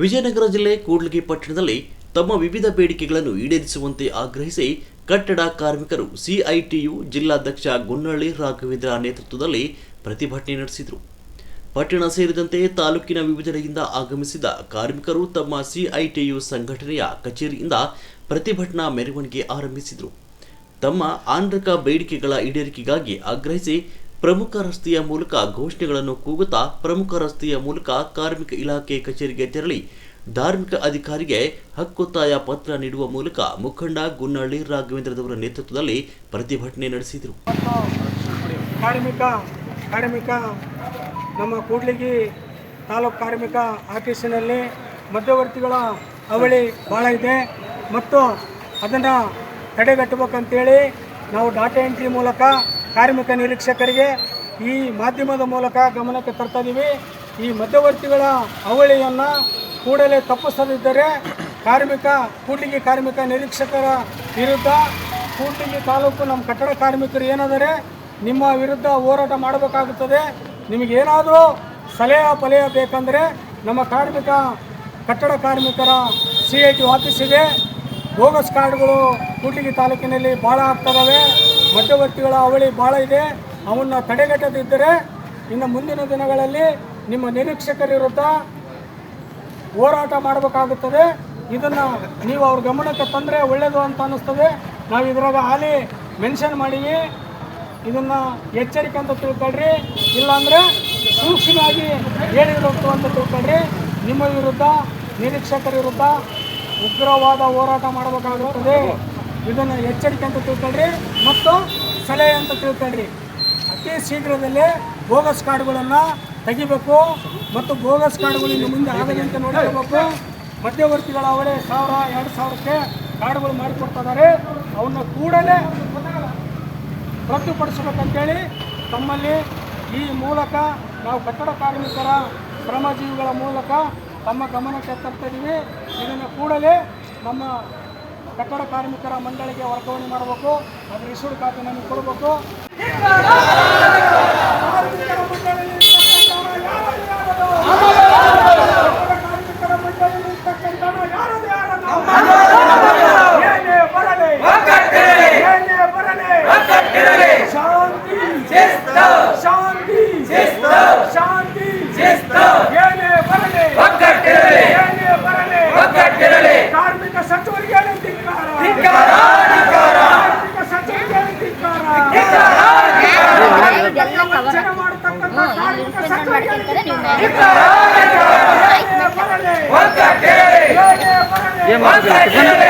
ವಿಜಯನಗರ ಜಿಲ್ಲೆ ಕೂಡ್ಲಿಗಿ ಪಟ್ಟಣದಲ್ಲಿ ತಮ್ಮ ವಿವಿಧ ಬೇಡಿಕೆಗಳನ್ನು ಈಡೇರಿಸುವಂತೆ ಆಗ್ರಹಿಸಿ ಕಟ್ಟಡ ಕಾರ್ಮಿಕರು ಸಿಐಟಿಯು ಜಿಲ್ಲಾಧ್ಯಕ್ಷ ಗುನ್ನಳ್ಳಿ ರಾಘವೇಂದ್ರ ನೇತೃತ್ವದಲ್ಲಿ ಪ್ರತಿಭಟನೆ ನಡೆಸಿದರು. ಪಟ್ಟಣ ಸೇರಿದಂತೆ ತಾಲೂಕಿನ ವಿವಿಧೆಡೆಯಿಂದ ಆಗಮಿಸಿದ ಕಾರ್ಮಿಕರು ತಮ್ಮ ಸಿಐಟಿಯು ಸಂಘಟನೆಯ ಕಚೇರಿಯಿಂದ ಪ್ರತಿಭಟನಾ ಮೆರವಣಿಗೆ ಆರಂಭಿಸಿದರು. ತಮ್ಮ ಆಂತರಿಕ ಬೇಡಿಕೆಗಳ ಈಡೇರಿಕೆಗಾಗಿ ಆಗ್ರಹಿಸಿ ಪ್ರಮುಖ ರಸ್ತೆಯ ಮೂಲಕ ಘೋಷಣೆಗಳನ್ನು ಕೂಗುತ್ತಾ ಪ್ರಮುಖ ರಸ್ತೆಯ ಮೂಲಕ ಕಾರ್ಮಿಕ ಇಲಾಖೆ ಕಚೇರಿಗೆ ತೆರಳಿ ಧಾರ್ಮಿಕ ಅಧಿಕಾರಿಗೆ ಹಕ್ಕೊತ್ತಾಯ ಪತ್ರ ನೀಡುವ ಮೂಲಕ ಮುಖಂಡ ಗುನ್ನಳ್ಳಿ ರಾಘವೇಂದ್ರದವರ ನೇತೃತ್ವದಲ್ಲಿ ಪ್ರತಿಭಟನೆ ನಡೆಸಿದರು. ಕಾರ್ಮಿಕ ಕಾರ್ಮಿಕ, ನಮ್ಮ ಕೂಡ್ಲಿಗಿ ತಾಲೂಕು ಕಾರ್ಮಿಕ ಆಫೀಸಿನಲ್ಲಿ ಮಧ್ಯವರ್ತಿಗಳ ಅವಳಿ ಭಾಳ ಇದೆ. ಮತ್ತು ಅದನ್ನು ತಡೆಗಟ್ಟಬೇಕಂತೇಳಿ ನಾವು ಡಾಟಾ ಎಂಟ್ರಿ ಮೂಲಕ ಕಾರ್ಮಿಕ ನಿರೀಕ್ಷಕರಿಗೆ ಈ ಮಾಧ್ಯಮದ ಮೂಲಕ ಗಮನಕ್ಕೆ ತರ್ತಾ ಇದ್ದೀವಿ ಈ ಮಧ್ಯವರ್ತಿಗಳ ಅವಳಿಯನ್ನು ಕೂಡಲೇ ತಪ್ಪಿಸದಿದ್ದರೆ ಕಾರ್ಮಿಕ, ಕೂಡ್ಲಿಗಿ ಕಾರ್ಮಿಕ ನಿರೀಕ್ಷಕರ ವಿರುದ್ಧ, ಕೂಡ್ಲಿಗಿ ತಾಲೂಕು ನಮ್ಮ ಕಟ್ಟಡ ಕಾರ್ಮಿಕರು ಏನಾದರೆ ನಿಮ್ಮ ವಿರುದ್ಧ ಹೋರಾಟ ಮಾಡಬೇಕಾಗುತ್ತದೆ. ನಿಮಗೇನಾದರೂ ಸಲಹೆ ಪಲಹೆ ಬೇಕಂದರೆ ನಮ್ಮ ಕಾರ್ಮಿಕ, ಕಟ್ಟಡ ಕಾರ್ಮಿಕರ C I T office bogus ಕಾರ್ಡ್ಗಳು ಕೂಡ್ಲಿಗಿ ತಾಲೂಕಿನಲ್ಲಿ ಭಾಳ ಆಗ್ತದವೆ ಮಧ್ಯವರ್ತಿಗಳ ಅವಳಿ ಭಾಳ ಇದೆ. ಅವನ್ನ ತಡೆಗಟ್ಟದಿದ್ದರೆ ಇನ್ನು ಮುಂದಿನ ದಿನಗಳಲ್ಲಿ ನಿಮ್ಮ ನಿರೀಕ್ಷಕರ ವಿರುದ್ಧ ಹೋರಾಟ ಮಾಡಬೇಕಾಗುತ್ತದೆ. ಇದನ್ನು ನೀವು ಅವ್ರ ಗಮನಕ್ಕೆ ತಂದರೆ ಒಳ್ಳೆಯದು ಅಂತ ಅನ್ನಿಸ್ತದೆ. ನಾವು ಇದ್ರಾಗ ಹಾಲಿ ಮೆನ್ಷನ್ ಮಾಡೀವಿ. ಇದನ್ನು ಎಚ್ಚರಿಕೆ ಅಂತ ತಿಳ್ಕೊಳ್ರಿ. ಇಲ್ಲಾಂದರೆ ಸೂಕ್ಷ್ಮವಾಗಿ ಹೇಳಿರಬೇಕು ಅಂತ ತಿಳ್ಕೊಳ್ರಿ. ನಿಮ್ಮ ವಿರುದ್ಧ ನಿರೀಕ್ಷಕರ ವಿರುದ್ಧ ಉಗ್ರವಾದ ಹೋರಾಟ ಮಾಡಬೇಕಾಗುತ್ತದೆ. ಇದನ್ನು ಎಚ್ಚರಿಕೆ ಅಂತ ತಿಳ್ಕೊಳ್ರಿ ಮತ್ತು ಸಲಹೆ ಅಂತ ತಿಳ್ಕೊಳ್ರಿ. ಅತಿ ಶೀಘ್ರದಲ್ಲೇ ಬೋಗಸ್ ಕಾರ್ಡ್ಗಳನ್ನು ತೆಗಿಬೇಕು ಮತ್ತು ಬೋಗಸ್ ಕಾರ್ಡ್ಗಳು ಇನ್ನು ಮುಂದೆ ಅಂತ ನೋಡ್ಕೋಬೇಕು ಮಧ್ಯವರ್ತಿಗಳ ಅವರೇ ಸಾವಿರ, ಎರಡು ಸಾವಿರಕ್ಕೆ ಕಾರ್ಡ್ಗಳು ಮಾಡಿಕೊಡ್ತಿದ್ದಾರೆ. ಅವನ್ನ ಕೂಡಲೇ ರದ್ದುಪಡಿಸಬೇಕಂತೇಳಿ ತಮ್ಮಲ್ಲಿ ಈ ಮೂಲಕ ನಾವು ಕಟ್ಟಡ ಕಾರ್ಮಿಕರ ಶ್ರಮಜೀವಿಗಳ ಮೂಲಕ ತಮ್ಮ ಗಮನಕ್ಕೆ ತರ್ತಿದ್ದೀವಿ ಇದನ್ನು ಕೂಡಲೇ ನಮ್ಮ ಕಟ್ಟಡ ಕಾರ್ಮಿಕರ ಮಂಡಳಿಗೆ ವರ್ಗಾವಣೆ ಮಾಡಬೇಕು. ಅದರ ಹೆಸರು ಖಾತೆ ನಮಗೆ ಕೊಡಬೇಕು. One second.